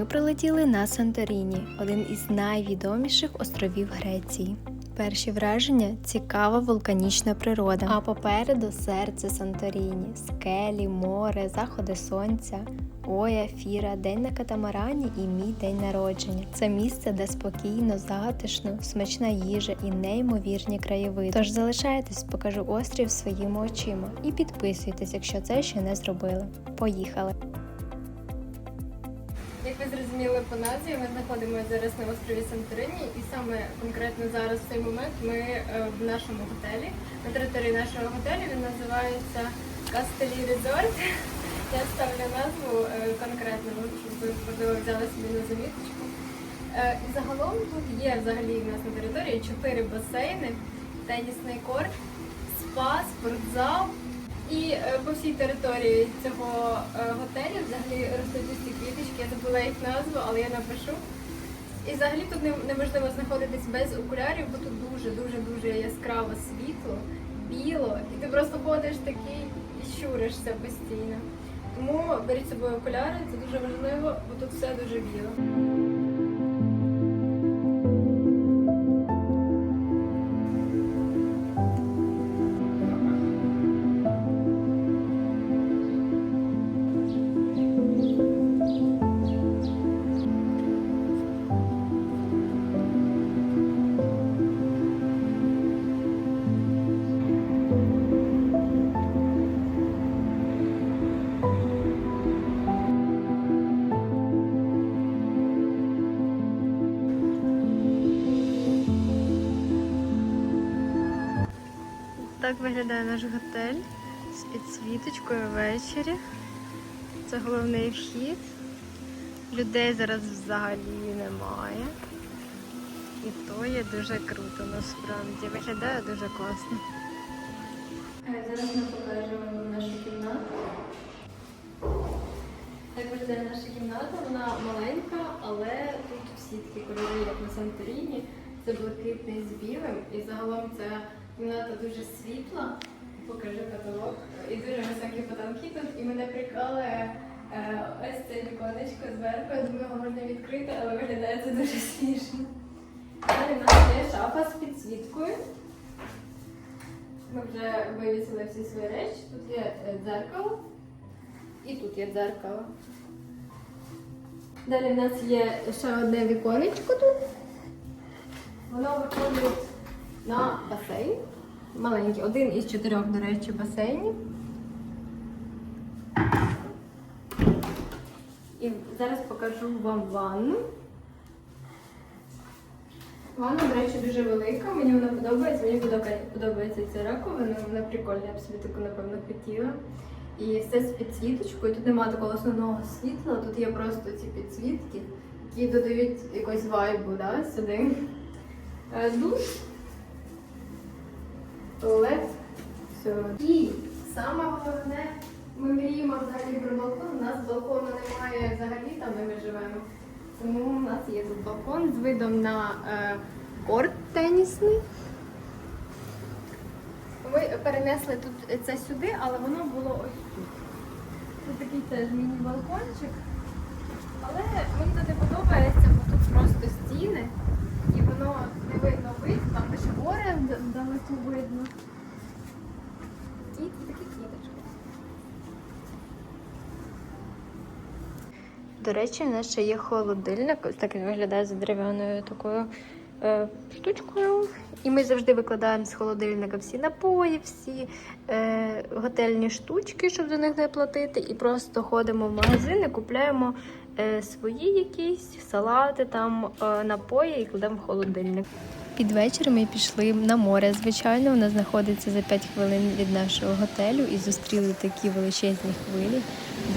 ми прилетіли на Санторіні, один із найвідоміших островів Греції. Перші враження цікава вулканічна природа. А попереду серце Санторіні, скелі, море, заходи сонця, Оя, Фіра, день на катамарані і мій день народження. Це місце, де спокійно, затишно, смачна їжа і неймовірні краєвиди. Тож залишайтесь, покажу острів своїми очима і підписуйтесь, якщо це ще не зробили. Поїхали! Зрозуміли по назві, ми знаходимося зараз на острові Санторині, і саме конкретно зараз в цей момент ми е, в нашому готелі. На території нашого готелю він називається Кастелі Резорт. Я ставлю назву е, конкретно, ну, щоб ви можливо взяли собі на заміточку. Е, І загалом тут є взагалі в нас на території чотири басейни, тенісний корт, спа, спортзал. І е, по всій території цього е, готелю взагалі ростуть ці квіточки, я забула їх назву, але я напишу. І взагалі тут неможливо знаходитись без окулярів, бо тут дуже-дуже дуже яскраво світло, біло, і ти просто ходиш такий і щуришся постійно. Тому беріть з собою окуляри, це дуже важливо, бо тут все дуже біло. Так виглядає наш готель з підсвіточкою ввечері. Це головний вхід. Людей зараз взагалі немає. І то є дуже круто насправді. Виглядає дуже класно. Е, Зараз ми покажемо нашу кімнату. Так виглядає наша кімната, вона маленька, але тут всі такі кольори, як на Санторіні. Це блакитний з білим. І загалом ця кімната дуже світла. Покажу каталог. І дуже високі потолки тут. І мене прикали е, ось це віконечко зверху. Я думаю, його можна відкрити, але виглядає це дуже смішно. Далі в нас є шафа з підсвіткою. Ми вже вивісили всі свої речі. Тут є е, дзеркало і тут є дзеркало. Далі в нас є ще одне віконечко тут. Воно виходить на басейн. Маленький, один із чотирьох, до речі, басейнів. І зараз покажу вам ванну. Ванна, до речі, дуже велика, мені вона подобається, мені подобається ця раковина, вона прикольна, я б собі таку, напевно, хотіла. І все з підсвіточкою. Тут немає такого основного світла, тут є просто ці підсвітки, які додають якось вайбу да, сюди. Е, Душ, туалет, все. І саме головне, ми мріємо взагалі про балкон. У нас балкону немає взагалі там, де ми живемо. Тому у нас є тут балкон з видом на е, корт тенісний. Ми перенесли тут це сюди, але воно було ось тут. Тут такий теж міні-балкончик. Але мені тут не подобається, бо тут просто стіни воно не видно вид, там лише море вд- вдалеку видно. І такі квіточки. До речі, у нас ще є холодильник. Ось так він виглядає за дерев'яною такою е, штучкою. І ми завжди викладаємо з холодильника всі напої, всі е, готельні штучки, щоб за них не платити. І просто ходимо в магазин і купляємо свої якісь салати, там е, напої і кладемо в холодильник. Під вечір ми пішли на море. Звичайно, воно знаходиться за 5 хвилин від нашого готелю і зустріли такі величезні хвилі.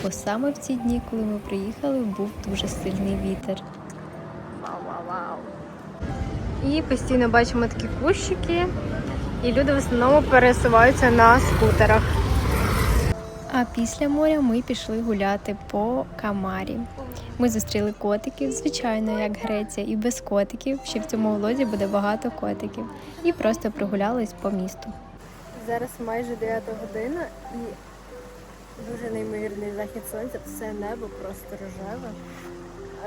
Бо саме в ці дні, коли ми приїхали, був дуже сильний вітер. Вау-вау-вау! І постійно бачимо такі кущики, і люди в основному пересуваються на скутерах. А після моря ми пішли гуляти по Камарі. Ми зустріли котиків, звичайно, як Греція, і без котиків. Ще в цьому влозі буде багато котиків. І просто прогулялись по місту. Зараз майже 9 година і дуже неймовірний захід сонця. Все небо просто рожеве.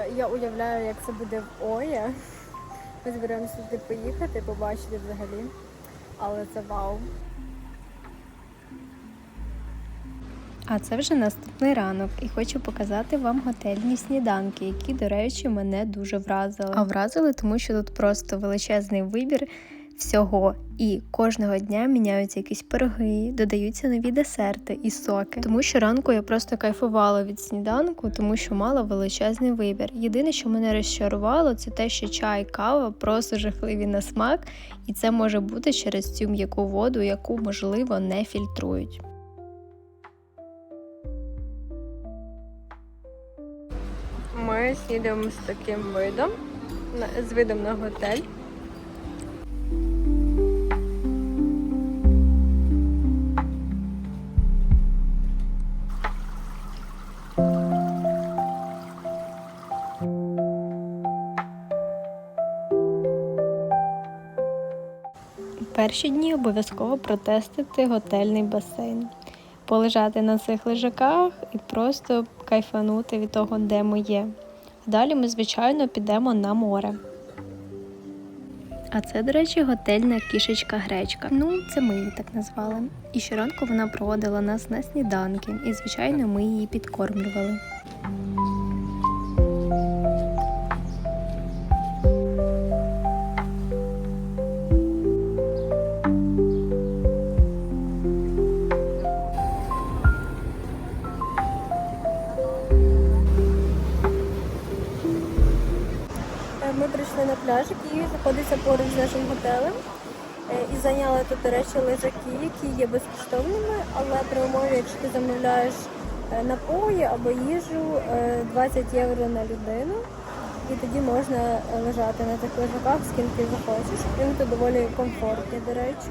Е, Я уявляю, як це буде в Оє. Ми збираємося туди поїхати, побачити взагалі. Але це вау. А це вже наступний ранок, і хочу показати вам готельні сніданки, які, до речі, мене дуже вразили. А вразили, тому що тут просто величезний вибір всього. І кожного дня міняються якісь пироги, додаються нові десерти і соки. Тому що ранку я просто кайфувала від сніданку, тому що мала величезний вибір. Єдине, що мене розчарувало, це те, що чай, кава просто жахливі на смак, і це може бути через цю м'яку воду, яку можливо не фільтрують. Ми снідаємо з таким видом, з видом на готель. Перші дні обов'язково протестити готельний басейн, полежати на цих лежаках і просто кайфанути від того, де ми є. Далі ми, звичайно, підемо на море. А це, до речі, готельна кішечка гречка. Ну, це ми її так назвали. І щоранку вона проводила нас на сніданки, і, звичайно, ми її підкормлювали. Прийшли на пляж, який знаходиться поруч з нашим готелем. Е, І зайняли тут, до речі, лежаки, які є безкоштовними, але при умові, якщо ти замовляєш е, напої або їжу, е, 20 євро на людину. І тоді можна е, лежати на тих лежаках, скільки захочеш. Вони тут доволі комфортні, до речі.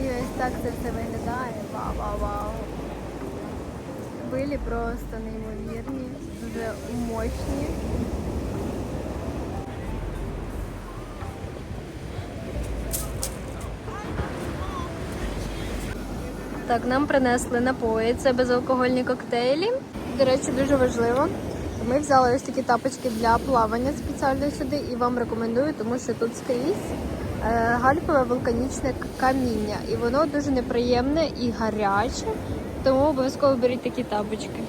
І ось так це все виглядає. Вау-вау-вау. Хвилі просто неймовірні, дуже мощні. Так, нам принесли напої, це безалкогольні коктейлі. До речі, дуже важливо. Ми взяли ось такі тапочки для плавання спеціально сюди і вам рекомендую, тому що тут скрізь е, галькове вулканічне каміння, і воно дуже неприємне і гаряче, тому обов'язково беріть такі тапочки.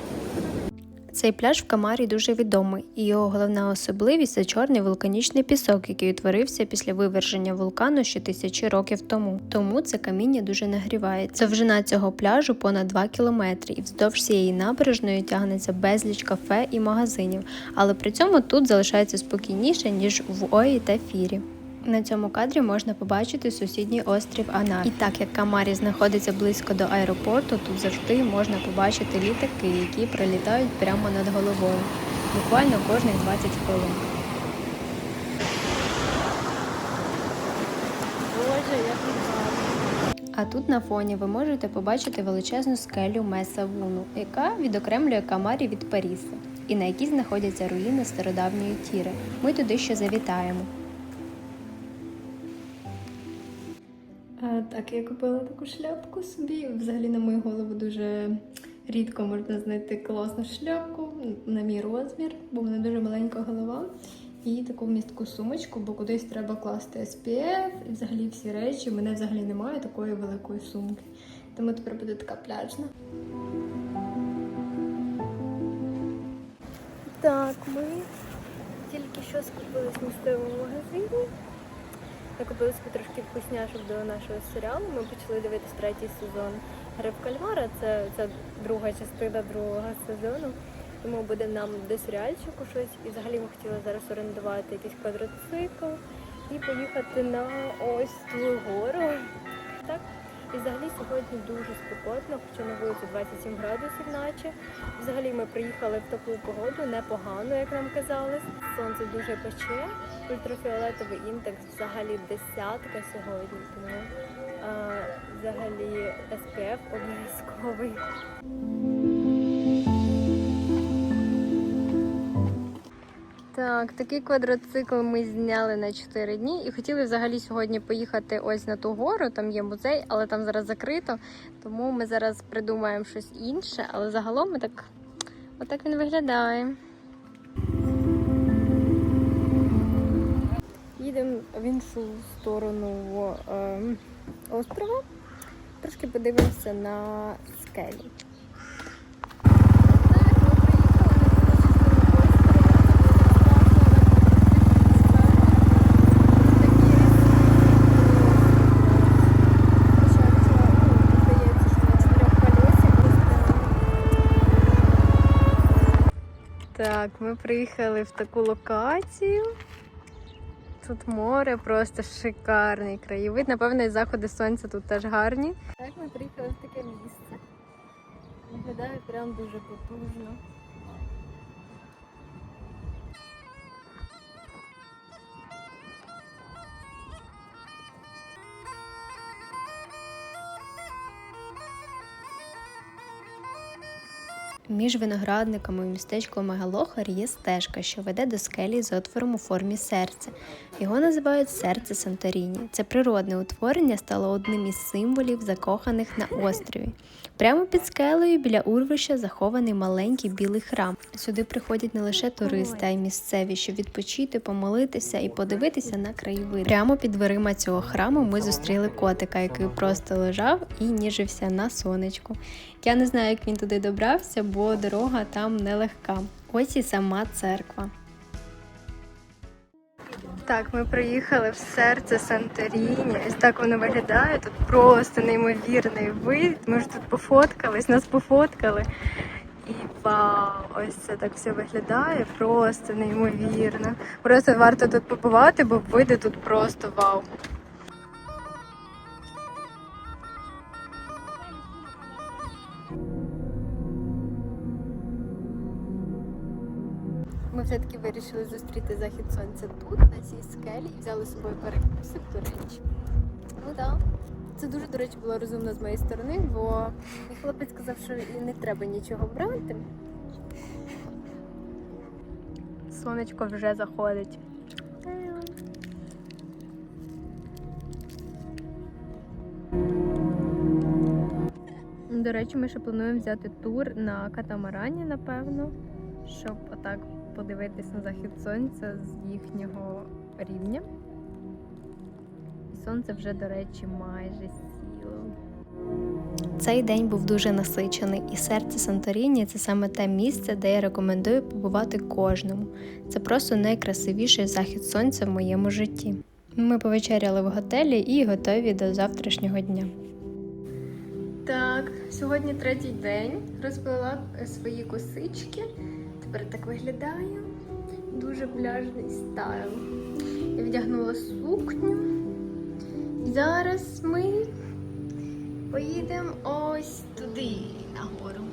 Цей пляж в Камарі дуже відомий, і його головна особливість це чорний вулканічний пісок, який утворився після виверження вулкану ще тисячі років тому. Тому це каміння дуже нагрівається. Довжина цього пляжу понад 2 кілометри, і вздовж цієї набережної тягнеться безліч кафе і магазинів, але при цьому тут залишається спокійніше ніж в Ої та Фірі. На цьому кадрі можна побачити сусідній острів Анар. І так як Камарі знаходиться близько до аеропорту, тут завжди можна побачити літаки, які прилітають прямо над головою, буквально кожних 20 хвилин. Боже, як. А тут на фоні ви можете побачити величезну скелю Меса Вуну, яка відокремлює Камарі від Паріса, і на якій знаходяться руїни стародавньої тіри. Ми туди ще завітаємо. Так, я купила таку шляпку собі. Взагалі на мою голову дуже рідко можна знайти класну шляпку на мій розмір, бо в мене дуже маленька голова. І таку містку сумочку, бо кудись треба класти SPF і взагалі всі речі. У мене взагалі немає такої великої сумки. Тому тепер буде така пляжна. Так, ми тільки що скупились місцевому магазині. Накупили собі трошки вкусняшок до нашого серіалу. Ми почали дивитися третій сезон Гриб кальмара. Це, це друга частина другого сезону. Тому буде нам до серіальчику щось. І взагалі ми хотіли зараз орендувати якийсь квадроцикл і поїхати на ось ту гору. Так. І взагалі сьогодні дуже спекотно, хоча на вулиці 27 градусів, наче. Взагалі ми приїхали в таку погоду, непогано, як нам казали. Сонце дуже пече. Ультрафіолетовий індекс взагалі десятка сьогодні. Тому а, взагалі СПФ обов'язковий. Так, такий квадроцикл ми зняли на 4 дні і хотіли взагалі сьогодні поїхати ось на ту гору, там є музей, але там зараз закрито. Тому ми зараз придумаємо щось інше, але загалом ми так отак він виглядає. Їдемо в іншу сторону е, острова, трошки подивимося на скелі. Так, ми приїхали в таку локацію. Тут море просто шикарний краєвид. Напевно, і заходи сонця тут теж гарні. Так, ми приїхали в таке місце. Виглядає прям дуже потужно. Між виноградниками у містечку Мегалохар є стежка, що веде до скелі з отвором у формі серця. Його називають серце Санторіні. Це природне утворення стало одним із символів закоханих на острові. Прямо під скелею біля урвища захований маленький білий храм. Сюди приходять не лише туристи, а й місцеві, щоб відпочити, помолитися і подивитися на краєвид. Прямо під дверима цього храму ми зустріли котика, який просто лежав і ніжився на сонечку. Я не знаю, як він туди добрався, бо дорога там нелегка. Ось і сама церква. Так, ми приїхали в серце Санторіні. Ось так воно виглядає. Тут просто неймовірний вид. Ми ж тут пофоткались, нас пофоткали. І вау, ось це так все виглядає. Просто неймовірно. Просто варто тут побувати, бо види тут просто вау. Ми все-таки вирішили зустріти захід сонця тут, на цій скелі, і взяли з собою перекусик, до речі. Ну так. Це дуже, до речі, було розумно з моєї сторони, бо хлопець сказав, що не треба нічого брати. Сонечко вже заходить. До речі, ми ще плануємо взяти тур на катамарані, напевно, щоб отак подивитись на захід сонця з їхнього рівня. І сонце вже, до речі, майже сіло. Цей день був дуже насичений, і серце Санторіні це саме те місце, де я рекомендую побувати кожному. Це просто найкрасивіший захід сонця в моєму житті. Ми повечеряли в готелі і готові до завтрашнього дня. Так, сьогодні третій день. Розплела е, свої косички. Тепер так виглядаю. Дуже пляжний стайл. Я вдягнула сукню. Зараз ми поїдемо ось туди, нагору.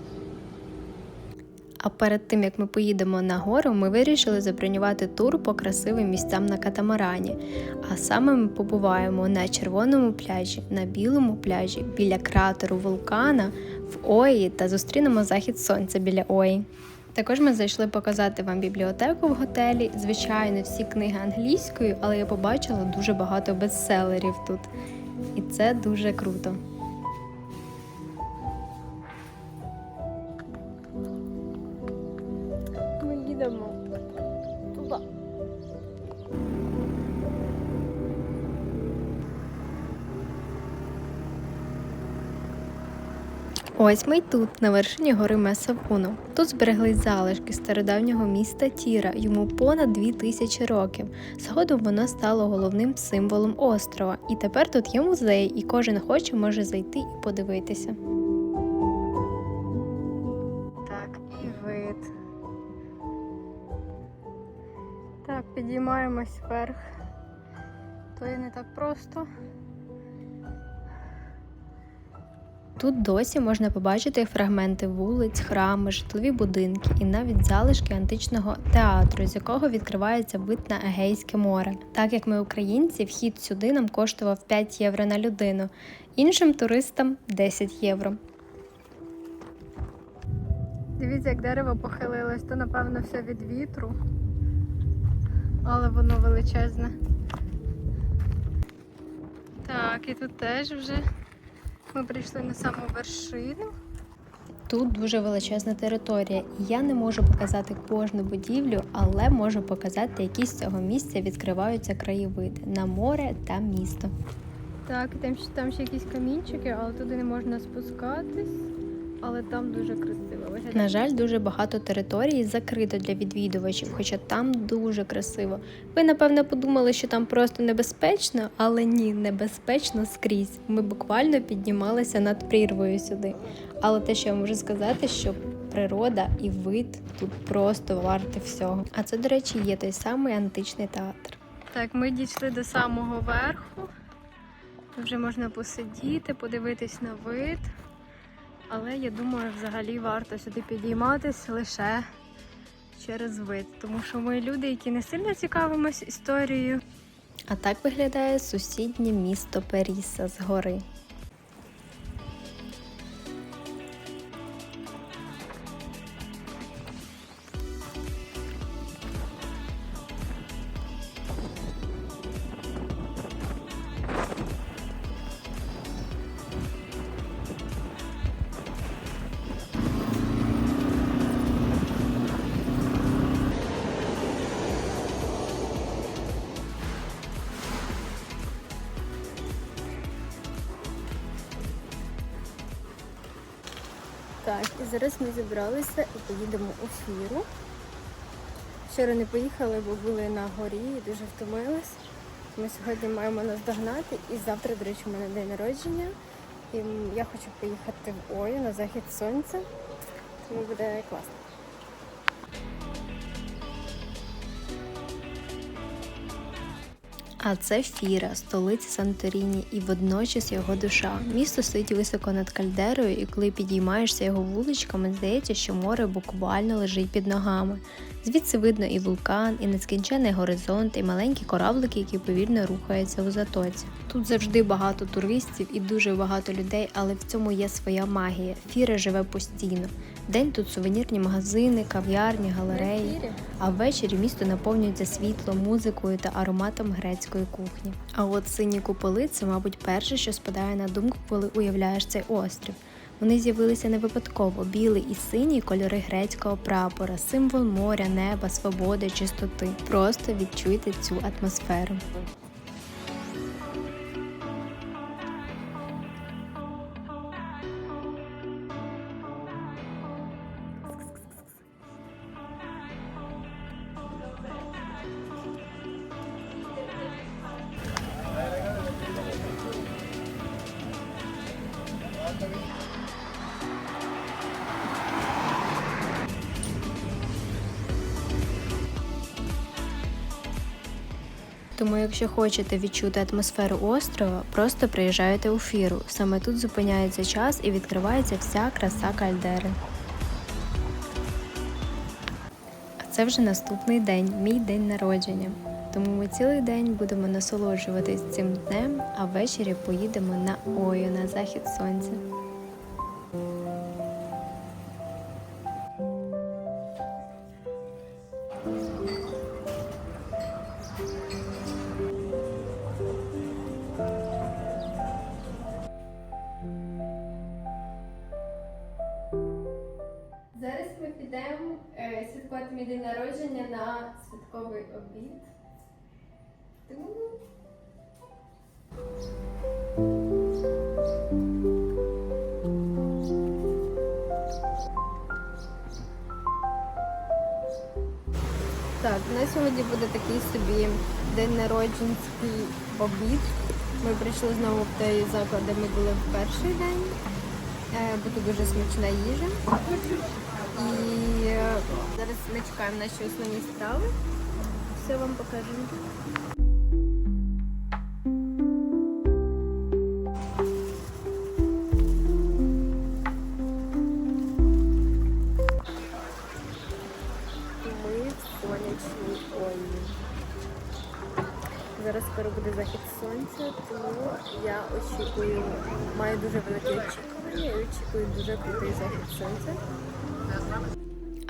А перед тим як ми поїдемо на гору, ми вирішили забронювати тур по красивим місцям на катамарані. А саме ми побуваємо на червоному пляжі, на білому пляжі, біля кратеру вулкана, в Ої та зустрінемо захід сонця біля Ої. Також ми зайшли показати вам бібліотеку в готелі. Звичайно, всі книги англійською, але я побачила дуже багато бестселерів тут. І це дуже круто. Ось ми й тут, на вершині гори Месавуно. Тут збереглись залишки стародавнього міста Тіра, йому понад дві тисячі років. Згодом воно стало головним символом острова. І тепер тут є музей, і кожен хоче може зайти і подивитися. Так, і вид. Так, підіймаємось вверх. То є не так просто. Тут досі можна побачити фрагменти вулиць, храми, житлові будинки і навіть залишки античного театру, з якого відкривається вид на Егейське море. Так як ми українці, вхід сюди нам коштував 5 євро на людину, іншим туристам 10 євро. Дивіться, як дерево похилилось, то напевно все від вітру. Але воно величезне. Так, і тут теж вже ми прийшли на саму вершину. Тут дуже величезна територія, і я не можу показати кожну будівлю, але можу показати, які з цього місця відкриваються краєвиди на море та місто. Так, там, ще- там ще якісь камінчики, але туди не можна спускатись. Але там дуже красиво. На жаль, дуже багато територій закрито для відвідувачів, хоча там дуже красиво. Ви напевно подумали, що там просто небезпечно, але ні, небезпечно скрізь. Ми буквально піднімалися над прірвою сюди. Але те, що я можу сказати, що природа і вид тут просто варті всього. А це, до речі, є той самий античний театр. Так, ми дійшли до самого верху. Вже можна посидіти, подивитись на вид. Але я думаю, взагалі варто сюди підійматися лише через вид. Тому що ми люди, які не сильно цікавимось історією. А так виглядає сусіднє місто Періса з гори. Так, і зараз ми зібралися і поїдемо у фіру. Вчора не поїхали, бо були на горі і дуже втомились. Ми сьогодні маємо наздогнати і завтра, до речі, у мене день народження. І я хочу поїхати в Ою на захід сонця. Тому буде класно. А це Фіра, столиця Санторіні, і водночас його душа. Місто стоїть високо над кальдерою, і коли підіймаєшся його вуличками, здається, що море буквально лежить під ногами. Звідси видно і вулкан, і нескінчений горизонт, і маленькі кораблики, які повільно рухаються у затоці. Тут завжди багато туристів і дуже багато людей, але в цьому є своя магія. Фіра живе постійно. День тут сувенірні магазини, кав'ярні, галереї. А ввечері місто наповнюється світлом, музикою та ароматом грецької кухні. А от сині куполи це, мабуть, перше, що спадає на думку, коли уявляєш цей острів. Вони з'явилися не випадково. Білий і синій кольори грецького прапора, символ моря, неба, свободи, чистоти. Просто відчуйте цю атмосферу. Тому, якщо хочете відчути атмосферу острова, просто приїжджайте у фіру. Саме тут зупиняється час і відкривається вся краса кальдери. А це вже наступний день, мій день народження. Тому ми цілий день будемо насолоджуватись цим днем, а ввечері поїдемо на Ою на захід сонця. Народження на святковий обід. Так, у нас сьогодні буде такий собі день народженський обід. Ми прийшли знову в той заклад, де ми були в перший день. Е, Буде дуже смачна їжа. І зараз ми чекаємо наші основні страви. Все вам покажемо. Ми в Ольні. Зараз скоро буде захід сонця, тому я очікую, маю дуже велике очікування і очікую дуже сонця.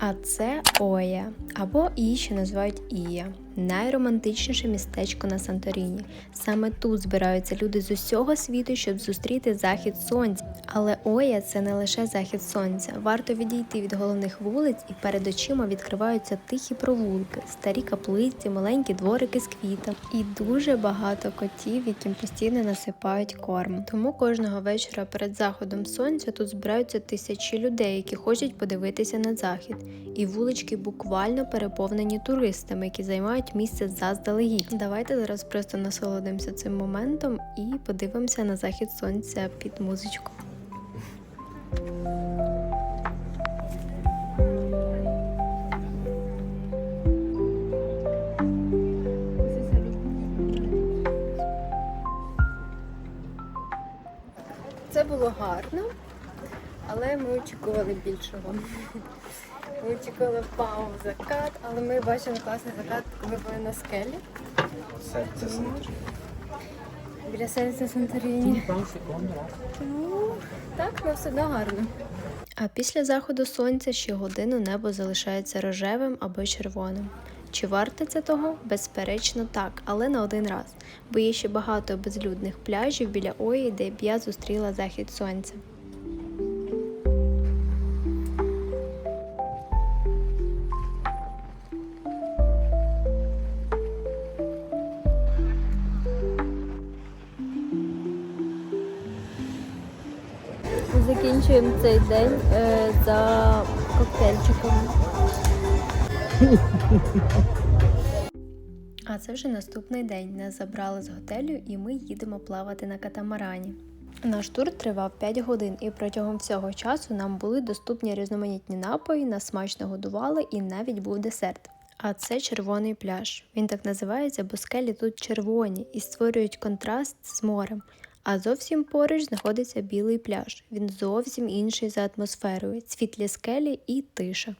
А це Оя, або її ще називають Ія. Найромантичніше містечко на Санторіні. Саме тут збираються люди з усього світу, щоб зустріти захід сонця. Але Оя це не лише захід сонця. Варто відійти від головних вулиць, і перед очима відкриваються тихі провулки, старі каплиці, маленькі дворики з квітом і дуже багато котів, яким постійно насипають корм. Тому кожного вечора перед заходом сонця тут збираються тисячі людей, які хочуть подивитися на захід. І вулички буквально переповнені туристами, які займають місце заздалегідь. Давайте зараз просто насолодимося цим моментом і подивимося на захід сонця під музичку. Це було гарно, але ми очікували більшого. Ми очікували вау, закат, але ми бачили класний закат, коли були на скелі. Серце Санторіні. Біля серця Санторіні. Тому так, але все одно гарно. А після заходу сонця ще годину небо залишається рожевим або червоним. Чи варте це того? Безперечно, так, але на один раз, бо є ще багато безлюдних пляжів біля Ої, де б я зустріла захід сонця. Закінчуємо цей день е, за коктейльчиком. А це вже наступний день. Нас забрали з готелю і ми їдемо плавати на катамарані. Наш тур тривав 5 годин, і протягом всього часу нам були доступні різноманітні напої, нас смачно годували і навіть був десерт. А це червоний пляж. Він так називається, бо скелі тут червоні і створюють контраст з морем. А зовсім поруч знаходиться білий пляж. Він зовсім інший за атмосферою, світлі скелі і тиша.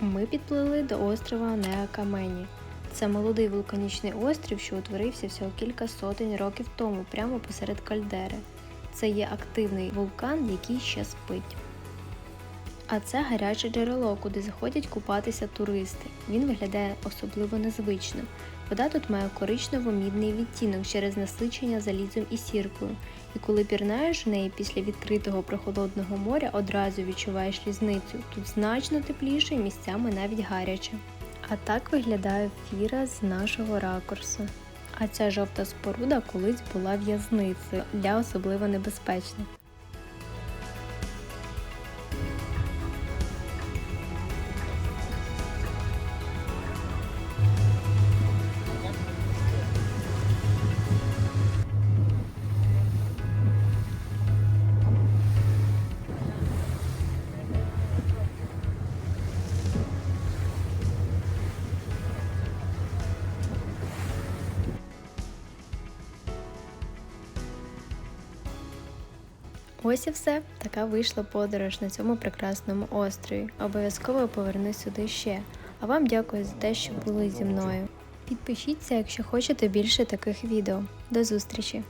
Ми підплили до острова Неакамені. Це молодий вулканічний острів, що утворився всього кілька сотень років тому, прямо посеред кальдери. Це є активний вулкан, який ще спить. А це гаряче джерело, куди заходять купатися туристи. Він виглядає особливо незвично. Вода тут має коричнево-мідний відтінок через насичення залізом і сіркою. І коли пірнаєш в неї після відкритого прохолодного моря, одразу відчуваєш різницю. Тут значно тепліше, місцями навіть гаряче. А так виглядає фіра з нашого ракурсу. А ця жовта споруда колись була в'язницею для особливо небезпечних. Ось і все. Така вийшла подорож на цьому прекрасному острові. Обов'язково повернусь сюди ще. А вам дякую за те, що були зі мною. Підпишіться, якщо хочете більше таких відео. До зустрічі!